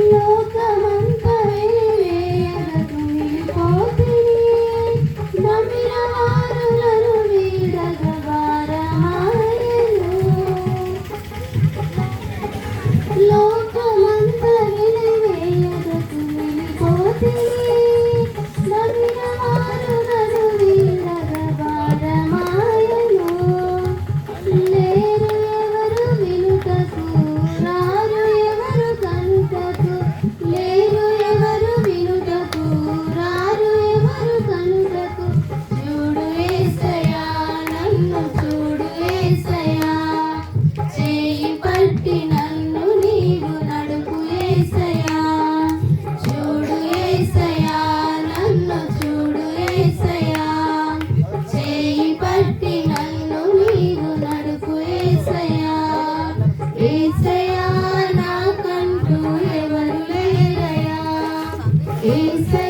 ലോകമന്ത ఏసయా నాకంటూ ఎవరు లేరయా? ఏసయా